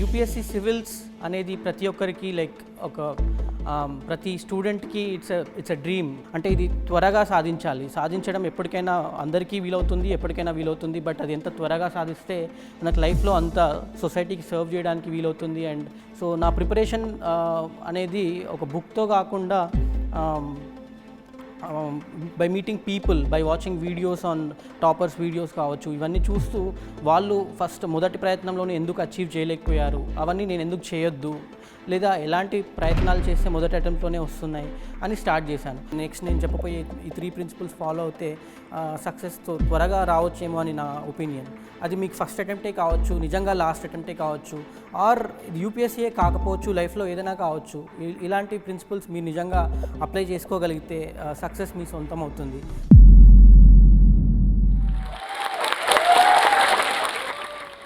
UPSC civils అనేది ప్రతి ఒక్కరికి లైక్ ఒక ప్రతి స్టూడెంట్కి ఇట్స్ ఇట్స్ అ డ్రీమ్. అంటే ఇది త్వరగా సాధించాలి. సాధించడం ఎప్పటికైనా అందరికీ వీలవుతుంది ఎప్పటికైనా వీలవుతుంది బట్ అది ఎంత త్వరగా సాధిస్తే మనకు లైఫ్లో అంత సొసైటీకి సర్వ్ చేయడానికి వీలవుతుంది. అండ్ సో నా ప్రిపరేషన్ అనేది ఒక బుక్తో కాకుండా by meeting people by watching videos on toppers videos కావచ్చు ఇవన్నీ చూస్తూ వాళ్ళు ఫస్ట్ మొదటి ప్రయత్నంలోనే ఎందుకు అచీవ్ చేయలేకపోయారు? అవన్నీ నేను ఎందుకు చేయొద్దు? లేదా ఎలాంటి ప్రయత్నాలు చేస్తే మొదటి అటెంప్ట్లోనే వస్తున్నాయి అని స్టార్ట్ చేశాను. నెక్స్ట్ నేను చెప్పబోయే ఈ త్రీ ప్రిన్సిపల్స్ ఫాలో అవుతే సక్సెస్తో త్వరగా రావచ్చేమో అని నా ఒపీనియన్ అది మీకు ఫస్ట్ అటెంప్టే కావచ్చు నిజంగా లాస్ట్ అటెంప్టే కావచ్చు ఆర్ యూపీఎస్సీఏ కాకపోవచ్చు లైఫ్లో ఏదైనా కావచ్చు ఇలాంటి ప్రిన్సిపల్స్ మీరు నిజంగా అప్లై చేసుకోగలిగితే సక్సెస్ మీ సొంతం అవుతుంది.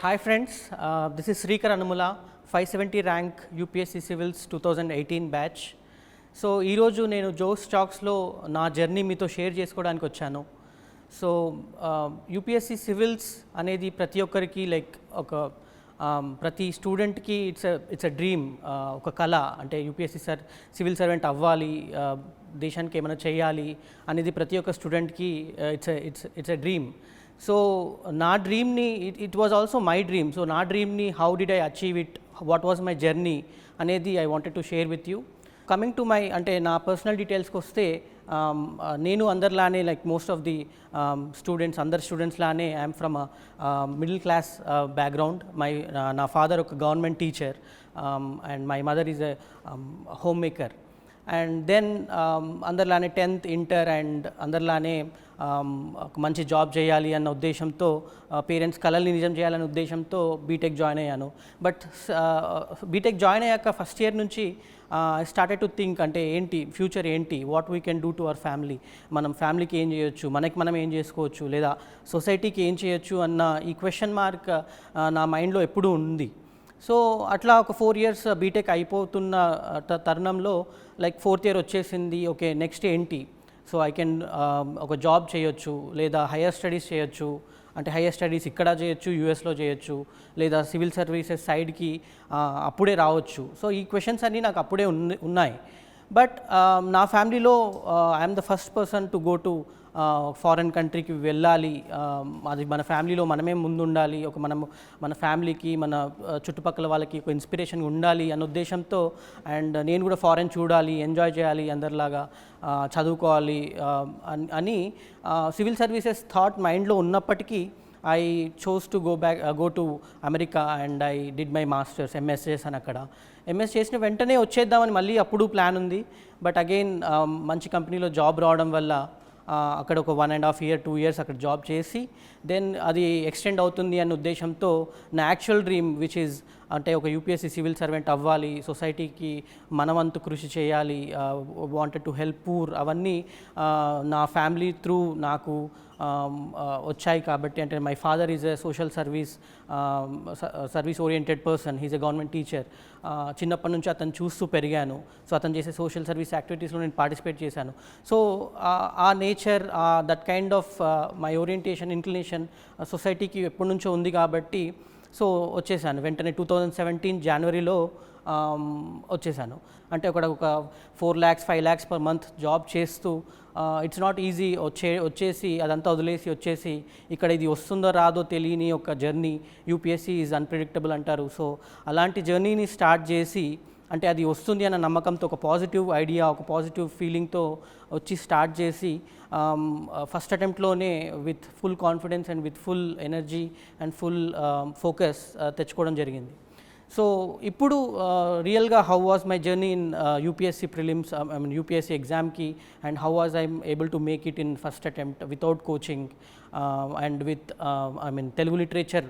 Hi friends this is Srikar Anumula five seventy rank UPSC civils two thousand eighteen batch. So ఈరోజు నేను జోస్ స్టాక్స్లో నా జర్నీ మీతో షేర్ చేసుకోవడానికి వచ్చాను. సో యూపీఎస్సీ సివిల్స్ అనేది ప్రతి ఒక్కరికి లైక్ ఒక ప్రతి స్టూడెంట్కి ఇట్స్ ఇట్స్ అ డ్రీమ్ ఒక కళ. అంటే యూపీఎస్సీ సర్ సివిల్ సర్వెంట్ అవ్వాలి దేశానికి ఏమైనా చేయాలి అనేది ప్రతి ఒక్క స్టూడెంట్కి it's it's it's a dream. So నా డ్రీమ్ని it it was also my dream. So నా డ్రీమ్ని how did I achieve it what was my journey అనేది I wanted to share with you coming to my అంటే నా personal డీటెయిల్స్కి వస్తే నేను అందరిలానే like most of the students అందరు students లానే I'm from middle class background my నా father ఒక government teacher and my mother is a home maker and then um, అందరిలానే టెన్త్ ఇంటర్ అండ్ అందరిలానే um, ఒక మంచి జాబ్ చేయాలి అన్న ఉద్దేశంతో పేరెంట్స్ కళల్ని నిజం చేయాలనే ఉద్దేశంతో బీటెక్ జాయిన్ అయ్యాను. బట్ బీటెక్ జాయిన్ అయ్యాక ఫస్ట్ ఇయర్ నుంచి ఐ స్టార్టెడ్ టు థింక్ అంటే ఏంటి ఫ్యూచర్ ఏంటి what we can do to our family మనం ఫ్యామిలీకి ఏం చేయొచ్చు? మనకి మనం ఏం చేసుకోవచ్చు? లేదా సొసైటీకి ఏం చేయొచ్చు? అన్న ఈ క్వశ్చన్ మార్క్ uh, నా మైండ్లో ఎప్పుడూ ఉంది. సో అట్లా ఒక ఫోర్ ఇయర్స్ బీటెక్ అయిపోతున్న తరుణంలో లైక్ ఫోర్త్ ఇయర్ వచ్చేసింది ఓకే నెక్స్ట్ ఏంటి? సో ఐ కెన్ um, ఒక జాబ్ చేయొచ్చు లేదా హయ్యర్ స్టడీస్ చేయొచ్చు అంటే హయ్యర్ స్టడీస్ ఇక్కడ చేయొచ్చు యూఎస్లో చేయొచ్చు లేదా సివిల్ సర్వీసెస్ సైడ్కి అప్పుడే రావచ్చు. సో ఈ క్వశ్చన్స్ అన్నీ నాకు అప్పుడే ఉన్నాయి. బట్ um, నా ఫ్యామిలీలో I'm the first person to go to foreign కంట్రీకి వెళ్ళాలి అది మన ఫ్యామిలీలో మనమే ముందు ఉండాలి ఒక మనము మన ఫ్యామిలీకి మన చుట్టుపక్కల వాళ్ళకి ఒక ఇన్స్పిరేషన్ ఉండాలి అన్న ఉద్దేశంతో అండ్ నేను కూడా ఫారెన్ చూడాలి ఎంజాయ్ చేయాలి అందరిలాగా చదువుకోవాలి అని సివిల్ సర్వీసెస్ థాట్ మైండ్లో ఉన్నప్పటికీ I chose to go back go to America and I did my masters MS చేశాను అక్కడ. ఎంఎస్ చేసిన వెంటనే వచ్చేద్దామని మళ్ళీ అప్పుడు ప్లాన్ ఉంది. బట్ అగైన్ మంచి కంపెనీలో జాబ్ రావడం వల్ల అక్కడ ఒక one and half year two years అక్కడ జాబ్ చేసి దెన్ అది ఎక్స్టెండ్ అవుతుంది అన్న ఉద్దేశంతో నా యాక్చువల్ డ్రీమ్ విచ్ ఈజ్ అంటే ఒక యూపీఎస్సీ సివిల్ సర్వెంట్ అవ్వాలి సొసైటీకి మనవంతు కృషి చేయాలి వాంటెడ్ టు హెల్ప్ పూర్ అవన్నీ నా ఫ్యామిలీ త్రూ నాకు వచ్చాయి కాబట్టి అంటే my father is a social service service oriented person he's a government teacher. చిన్నప్పటి నుంచి అతను చూస్తూ పెరిగాను. సో అతను చేసే సోషల్ సర్వీస్ యాక్టివిటీస్లో నేను పార్టిసిపేట్ చేశాను. సో ఆ nature that kind of my orientation inclination సొసైటీకి ఎప్పటి నుంచో ఉంది కాబట్టి సో వచ్చేసాను. వెంటనే టూ థౌజండ్ సెవెంటీన్ జనవరిలో వచ్చేసాను. అంటే అక్కడ ఒక four lakhs five lakhs per month job చేస్తూ ఇట్స్ నాట్ ఈజీ వచ్చే వచ్చేసి అదంతా వదిలేసి వచ్చేసి ఇక్కడ ఇది వస్తుందో రాదో తెలియని ఒక జర్నీ యూపీఎస్సీ ఈజ్ అన్ప్రిడిక్టబుల్ అంటారు. సో అలాంటి జర్నీని స్టార్ట్ చేసి అంటే అది వస్తుంది అన్న నమ్మకంతో ఒక పాజిటివ్ ఐడియా ఒక పాజిటివ్ ఫీలింగ్తో వచ్చి స్టార్ట్ చేసి first అటెంప్ట్లోనే with full confidence and with full energy and full focus తెచ్చుకోవడం జరిగింది. సో ఇప్పుడు రియల్గా how was my journey in UPSC prelims I mean UPSC ఎగ్జామ్కి and how was I'm able to make it in first attempt without coaching and with I mean Telugu literature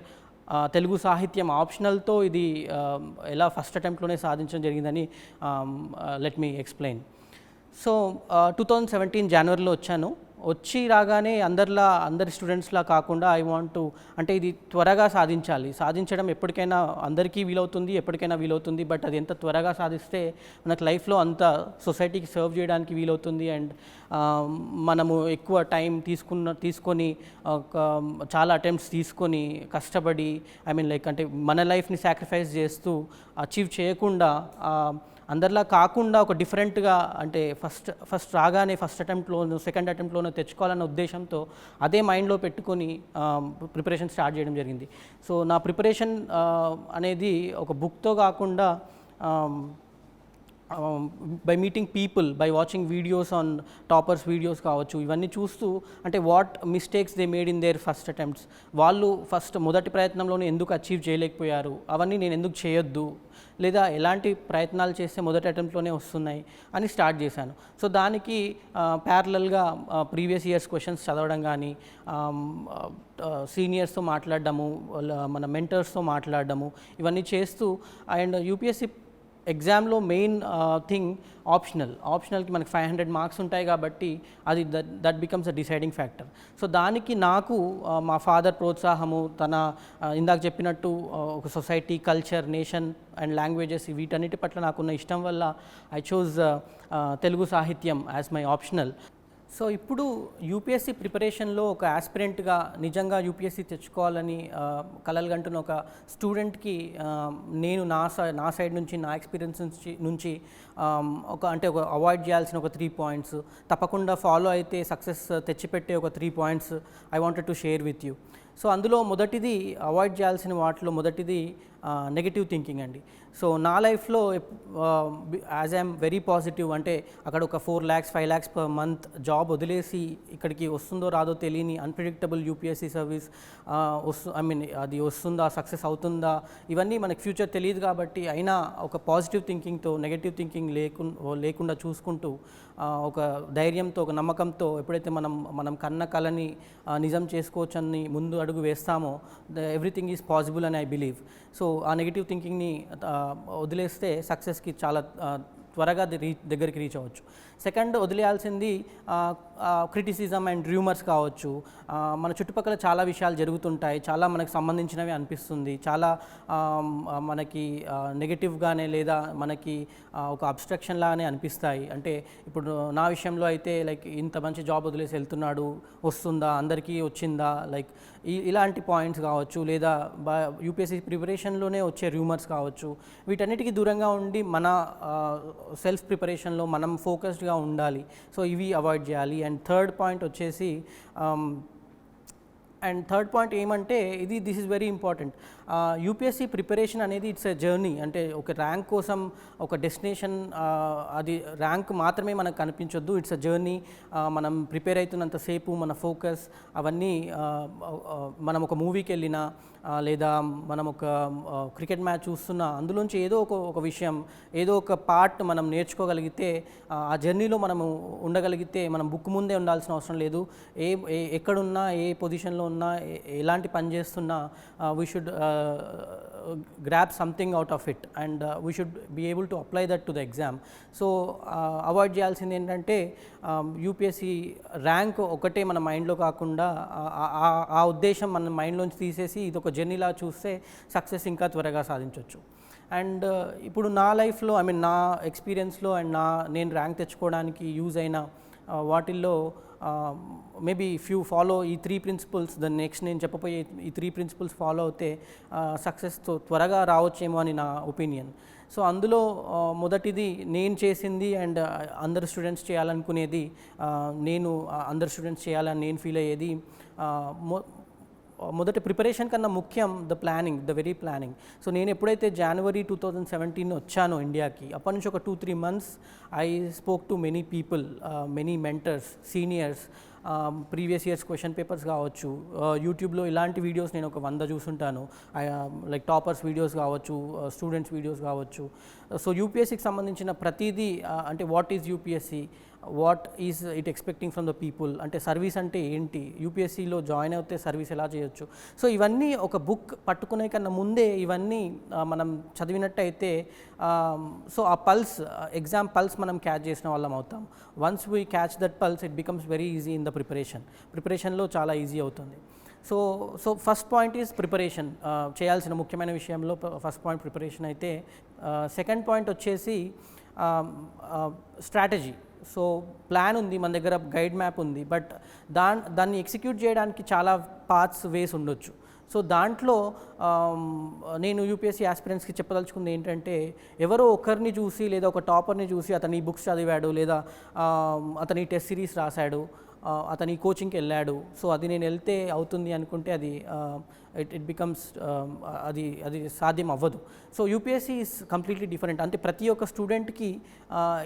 Telugu సాహిత్యం ఆప్షనల్తో ఇది ఎలా first అటెంప్ట్లోనే సాధించడం జరిగిందని let me explain so two thousand seventeen జనవరిలో వచ్చాను. వచ్చి రాగానే అందరిలా అందరి స్టూడెంట్స్లా కాకుండా ఐ వాంట్ టు అంటే ఇది త్వరగా సాధించాలి. సాధించడం ఎప్పటికైనా అందరికీ వీలవుతుంది ఎప్పటికైనా వీలవుతుంది బట్ అది ఎంత త్వరగా సాధిస్తే మనకు లైఫ్లో అంత సొసైటీకి సర్వ్ చేయడానికి వీలవుతుంది. అండ్ మనము ఎక్కువ టైం తీసుకున్న తీసుకొని ఒక చాలా అటెంప్ట్స్ తీసుకొని కష్టపడి ఐ మీన్ లైక్ అంటే మన లైఫ్ని సాక్రిఫైస్ చేస్తూ అచీవ్ చేయకుండా అందరిలా కాకుండా ఒక డిఫరెంట్గా అంటే ఫస్ట్ ఫస్ట్ రాగానే ఫస్ట్ అటెంప్ట్లోను సెకండ్ అటెంప్ట్లోనూ తెచ్చుకోవాలన్న ఉద్దేశంతో అదే మైండ్లో పెట్టుకొని ప్రిపరేషన్ స్టార్ట్ చేయడం జరిగింది. సో నా ప్రిపరేషన్ అనేది ఒక బుక్తో కాకుండా by meeting people by watching videos on toppers videos కావచ్చు ఇవన్నీ చూస్తూ అంటే what mistakes they made in their first attempts వాళ్ళు ఫస్ట్ మొదటి ప్రయత్నంలోనే ఎందుకు అచీవ్ చేయలేకపోయారు? అవన్నీ నేను ఎందుకు చేయొద్దు? లేదా ఎలాంటి ప్రయత్నాలు చేస్తే మొదటి అటెంప్ట్లోనే వస్తున్నాయి? అని స్టార్ట్ చేశాను. సో దానికి ప్యారలల్గా ప్రీవియస్ ఇయర్స్ క్వశ్చన్స్ చదవడం కానీ సీనియర్స్తో మాట్లాడడము మన మెంటర్స్తో మాట్లాడడము ఇవన్నీ చేస్తూ అండ్ యూపీఎస్సీ ఎగ్జామ్లో మెయిన్ థింగ్ ఆప్షనల్. ఆప్షనల్కి మనకి ఫైవ్ హండ్రెడ్ మార్క్స్ ఉంటాయి కాబట్టి అది that that becomes a deciding factor. So దానికి నాకు మా ఫాదర్ ప్రోత్సాహము తన ఇందాక చెప్పినట్టు ఒక society culture nation and languages వీటన్నిటి పట్ల నాకున్న ఇష్టం వల్ల ఐ చూజ్ తెలుగు సాహిత్యం యాజ్ మై ఆప్షనల్. సో ఇప్పుడు యూపీఎస్సీ ప్రిపరేషన్లో ఒక ఆస్పిరెంట్గా నిజంగా యూపీఎస్సీ తెచ్చుకోవాలని కలలుగంటున్న ఒక స్టూడెంట్కి నేను నా సై నా సైడ్ నుంచి నా ఎక్స్పీరియన్స్ నుంచి నుంచి ఒక అంటే ఒక అవాయిడ్ చేయాల్సిన ఒక త్రీ పాయింట్స్ తప్పకుండా ఫాలో అయితే సక్సెస్ తెచ్చిపెట్టే ఒక three points I wanted to share with you so అందులో మొదటిది అవాయిడ్ చేయాల్సిన వాటిలో మొదటిది నెగిటివ్ థింకింగ్ అండి. సో నా లైఫ్లో యాజ్ ఐఎమ్ వెరీ పాజిటివ్ అంటే అక్కడ ఒక four lakhs five lakhs per month job వదిలేసి ఇక్కడికి వస్తుందో రాదో తెలియని అన్ప్రిడిక్టబుల్ యూపీఎస్సీ సర్వీస్ వస్తు ఐ మీన్ అది వస్తుందా సక్సెస్ అవుతుందా ఇవన్నీ మనకి ఫ్యూచర్ తెలియదు కాబట్టి అయినా ఒక పాజిటివ్ థింకింగ్తో నెగటివ్ థింకింగ్ లేకు లేకుండా చూసుకుంటూ ఒక ధైర్యంతో ఒక నమ్మకంతో ఎప్పుడైతే మనం మనం కన్న కళని నిజం చేసుకోవచ్చని ముందు అడుగు వేస్తామో ద ఎవ్రీథింగ్ ఈజ్ పాసిబుల్ అని ఐ బిలీవ్ సో ఆ నెగిటివ్ థింకింగ్ని వదిలేస్తే సక్సెస్కి చాలా త్వరగా రీచ్ దగ్గరికి రీచ్ అవ్వచ్చు. సెకండ్ వదిలేయాల్సింది క్రిటిసిజం అండ్ రూమర్స్ కావచ్చు. మన చుట్టుపక్కల చాలా విషయాలు జరుగుతుంటాయి. చాలా మనకు సంబంధించినవి అనిపిస్తుంది. చాలా మనకి నెగటివ్గానే లేదా మనకి ఒక అబ్స్ట్రక్షన్ లాగానే అనిపిస్తాయి. అంటే ఇప్పుడు నా విషయంలో అయితే లైక్ ఇంత మంచి జాబ్ వదిలేసి వెళ్తున్నాడు వస్తుందా అందరికీ వచ్చిందా? లైక్ ఈ- ఇలాంటి పాయింట్స్ కావచ్చు లేదా యూపీఎస్సీ ప్రిపరేషన్లోనే వచ్చే రూమర్స్ కావచ్చు. వీటన్నిటికీ దూరంగా ఉండి మన సెల్ఫ్ ప్రిపరేషన్లో మనం ఫోకస్డ్గా ఉండాలి. సో ఇవి అవాయిడ్ చేయాలి. అండ్ థర్డ్ పాయింట్ వచ్చేసి అండ్ థర్డ్ పాయింట్ ఏమంటే ఇది this is very important. UPSC preparation అనేది ఇట్స్ ఎ జర్నీ. అంటే ఒక ర్యాంక్ కోసం ఒక డెస్టినేషన్ అది ర్యాంక్ మాత్రమే మనకు కనిపించొద్దు. It's a journey. మనం ప్రిపేర్ అవుతున్నంతసేపు మన ఫోకస్ అవన్నీ మనం ఒక మూవీకి వెళ్ళినా లేదా మనం ఒక క్రికెట్ మ్యాచ్ చూస్తున్నా అందులోంచి ఏదో ఒక ఒక విషయం ఏదో ఒక పార్ట్ మనం నేర్చుకోగలిగితే ఆ, జర్నీలో మనము ఉండగలిగితే మనం బుక్ ముందే ఉండాల్సిన అవసరం లేదు. ఏ ఏ- ఎక్కడున్నా ఏ పొజిషన్లో ఉన్నా ఎలాంటి పని చేస్తున్నా we should grab something out of it and we should be able to apply that to the exam so avoid చేయాల్సింది ఏంటంటే యూపీఎస్సీ ర్యాంక్ ఒకటే మన మైండ్లో కాకుండా ఆ- ఆ- ఉద్దేశం మన మైండ్లోంచి తీసేసి ఇది ఒక జర్నీలా చూస్తే సక్సెస్ ఇంకా త్వరగా సాధించవచ్చు అండ్ uh, ఇప్పుడు నా లైఫ్లో ఐ మీన్ నా ఎక్స్పీరియన్స్లో అండ్ నా నేను ర్యాంక్ తెచ్చుకోవడానికి యూజ్ అయిన uh, వాటిల్లో um, maybe if you follow ఈ త్రీ ప్రిన్సిపల్స్ ద నెక్స్ట్ నేను చెప్పబోయే ఈ త్రీ ప్రిన్సిపల్స్ ఫాలో అవుతే uh, సక్సెస్తో త్వరగా రావచ్చేమో అని నా ఒపీనియన్. సో అందులో మొదటిది నేను చేసింది అండ్ అందరు స్టూడెంట్స్ చేయాలనుకునేది నేను అందరు స్టూడెంట్స్ చేయాలని నేను ఫీల్ అయ్యేది మొదటి ప్రిపరేషన్ కన్నా ముఖ్యం the planning the very planning so నేను ఎప్పుడైతే జనవరి టూ థౌజండ్ సెవెంటీన్ వచ్చానో ఇండియాకి అప్పటి నుంచి ఒక two three months I spoke to many people many mentors seniors previous years question papers కావచ్చు uh, యూట్యూబ్లో ఇలాంటి వీడియోస్ నేను ఒక వంద చూసుంటాను. లైక్ టాపర్స్ వీడియోస్ కావచ్చు uh, స్టూడెంట్స్ వీడియోస్ కావచ్చు. సో యూపీఎస్సికి సంబంధించిన ప్రతిదీ uh, అంటే what is UPSC what is it expecting from the people అంటే సర్వీస్ అంటే ఏంటి? యూపీఎస్సీలో జాయిన్ అవుతే సర్వీస్ ఎలా చేయొచ్చు? సో ఇవన్నీ ఒక బుక్ పట్టుకునే కన్నా ముందే ఇవన్నీ మనం చదివినట్టయితే సో ఆ పల్స్ ఎగ్జామ్ పల్స్ మనం క్యాచ్ చేసిన వాళ్ళం అవుతాం. Once we catch that pulse it becomes very easy in the preparation ప్రిపరేషన్లో చాలా ఈజీ అవుతుంది. So so first point is preparation చేయాల్సిన ముఖ్యమైన విషయంలో ఫస్ట్ పాయింట్ ప్రిపరేషన్ అయితే సెకండ్ పాయింట్ వచ్చేసి స్ట్రాటజీ సో ప్లాన్ ఉంది మన దగ్గర గైడ్ మ్యాప్ ఉంది. బట్ దా దాన్ని ఎగ్జిక్యూట్ చేయడానికి చాలా పాత్స్ వేస్ ఉండొచ్చు. సో దాంట్లో నేను యూపీఎస్సీ ఆస్పిరెంట్స్కి చెప్పదలుచుకుంది ఏంటంటే ఎవరో ఒకరిని చూసి లేదా ఒక టాపర్ని చూసి అతని బుక్స్ చదివాడు లేదా అతని టెస్ట్ సిరీస్ రాశాడు. అతని కోచింగ్కి వెళ్ళాడు. సో అది నేను వెళ్తే అవుతుంది అనుకుంటే అది ఇట్ ఇట్ బికమ్స్ అది అది సాధ్యం అవ్వదు. So UPSC is completely different అంటే ప్రతి ఒక్క స్టూడెంట్కి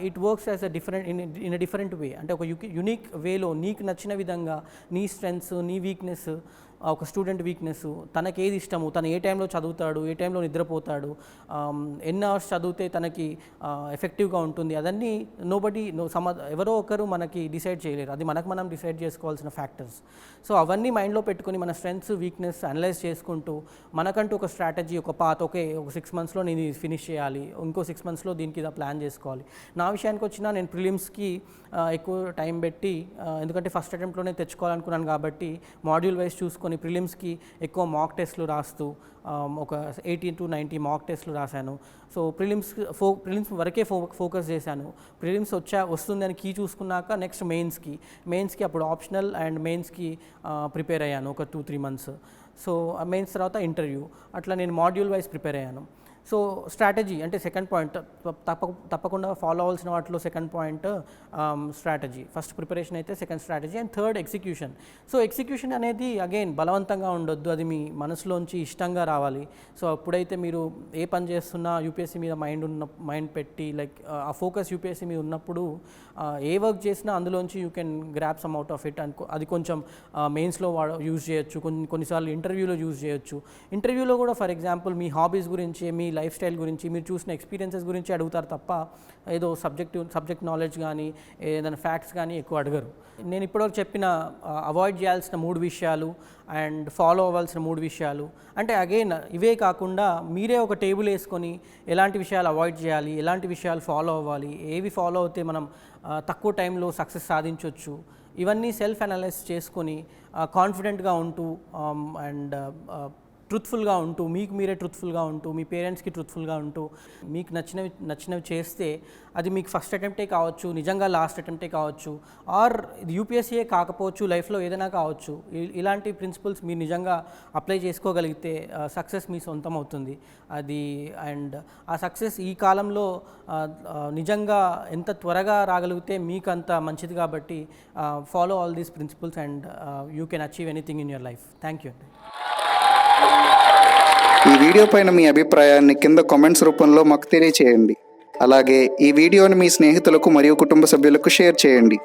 it works as a different in in a different way అంటే ఒక యునిక్ వేలో నీకు నచ్చిన విధంగా నీ స్ట్రెంగ్స్ నీ వీక్నెస్ ఒక స్టూడెంట్ వీక్నెస్ తనకి ఏది ఇష్టము? తను ఏ టైంలో చదువుతాడు? ఏ టైంలో నిద్రపోతాడు? ఎన్ని అవర్స్ చదివితే తనకి ఎఫెక్టివ్గా ఉంటుంది? అదన్నీ నోబడి నో సమ ఎవరో ఒకరు మనకి డిసైడ్ చేయలేరు. అది మనకు మనం డిసైడ్ చేసుకోవాల్సిన ఫ్యాక్టర్స్ సో అవన్నీ మైండ్లో పెట్టుకుని మన స్ట్రెంగ్స్ వీక్నెస్ అనలైజ్ చేసుకుంటూ మనకంటూ ఒక స్ట్రాటజీ ఒక పాత ఓకే ఒక సిక్స్ మంత్స్లో నేను ఫినిష్ చేయాలి. ఇంకో సిక్స్ మంత్స్లో దీనికి ఇలా ప్లాన్ చేసుకోవాలి. నా విషయానికి వచ్చినా నేను ప్రిలిమ్స్కి ఎక్కువ టైం పెట్టి ఎందుకంటే ఫస్ట్ అటెంప్ట్లోనే తెచ్చుకోవాలనుకున్నాను కాబట్టి మాడ్యూల్ వైజ్ చూసుకొని ప్రిలిమ్స్కి ఎక్కువ మాక్ టెస్ట్లు రాస్తూ um, ఒక ఎయిటీ టు నైంటీ మాక్ టెస్ట్లు రాశాను. సో ప్రిలిమ్స్ ఫో ప్రిలిమ్స్ వరకే ఫో ఫోకస్ చేశాను. ప్రిలిమ్స్ వచ్చా వస్తుందని కీ చూసుకున్నాక నెక్స్ట్ మెయిన్స్కి మెయిన్స్కి అప్పుడు ఆప్షనల్ అండ్ మెయిన్స్కి ప్రిపేర్ అయ్యాను ఒక two three months so mains తర్వాత ఇంటర్వ్యూ అట్లా నేను మాడ్యూల్ వైజ్ ప్రిపేర్ అయ్యాను. సో స్ట్రాటజీ అంటే సెకండ్ పాయింట్ తప్ప తప్పకుండా ఫాలో అవ్వాల్సిన వాటిలో second point strategy. First preparation అయితే second strategy and third execution. So execution అనేది అగైన్ బలవంతంగా ఉండొద్దు అది మీ మనసులోంచి ఇష్టంగా రావాలి. సో అప్పుడైతే మీరు ఏ పని చేస్తున్నా యూపీఎస్సీ మీద మైండ్ ఉన్న మైండ్ పెట్టి లైక్ ఆ ఫోకస్ యూపీఎస్సీ మీద ఉన్నప్పుడు ఏ వర్క్ చేసినా అందులోంచి you can grab some out of it and అది కొంచెం మెయిన్స్లో వాడ యూజ్ చేయొచ్చు కొన్ని కొన్నిసార్లు ఇంటర్వ్యూలో యూజ్ చేయొచ్చు. ఇంటర్వ్యూలో కూడా ఫర్ ఎగ్జాంపుల్ మీ హాబీస్ గురించి మీ లైఫ్ స్టైల్ గురించి మీరు చూసిన ఎక్స్పీరియన్సెస్ గురించి అడుగుతారు తప్ప ఏదో సబ్జెక్ట్ సబ్జెక్ట్ నాలెడ్జ్ కానీ ఏదైనా ఫ్యాక్ట్స్ కానీ ఎక్కువ అడగరు. నేను ఇప్పటివరకు చెప్పిన అవాయిడ్ చేయాల్సిన మూడు విషయాలు అండ్ ఫాలో అవ్వాల్సిన మూడు విషయాలు. అంటే అగైన్ ఇవే కాకుండా మీరే ఒక టేబుల్ వేసుకొని ఎలాంటి విషయాలు అవాయిడ్ చేయాలి ఎలాంటి విషయాలు ఫాలో అవ్వాలి ఏవి ఫాలో అవుతే మనం తక్కువ టైంలో సక్సెస్ సాధించవచ్చు ఇవన్నీ సెల్ఫ్ అనలైజ్ చేసుకొని కాన్ఫిడెంట్గా ఉంటూ అండ్ ట్రూత్ఫుల్గా ఉంటూ మీకు మీరే ట్రూత్ఫుల్గా ఉంటూ మీ పేరెంట్స్కి ట్రూత్ఫుల్గా ఉంటూ మీకు నచ్చినవి నచ్చినవి చేస్తే అది మీకు ఫస్ట్ అటెంప్టే కావచ్చు నిజంగా లాస్ట్ అటెంప్టే కావచ్చు ఆర్ ఇది యూపీఎస్సీయే కాకపోవచ్చు లైఫ్లో ఏదైనా కావచ్చు ఇలాంటి ప్రిన్సిపల్స్ మీరు నిజంగా అప్లై చేసుకోగలిగితే సక్సెస్ మీ సొంతం అవుతుంది. అది అండ్ ఆ సక్సెస్ ఈ కాలంలో నిజంగా ఎంత త్వరగా రాగలిగితే మీకు అంత మంచిది కాబట్టి follow all these principles and you can achieve anything in your life thank you అండి ఈ వీడియో పైన మీ అభిప్రాయాన్ని కింద కామెంట్స్ రూపంలో మాకు తెలియచేయండి. అలాగే ఈ వీడియోని మీ స్నేహితులకు మరియు కుటుంబ సభ్యులకు షేర్ చేయండి.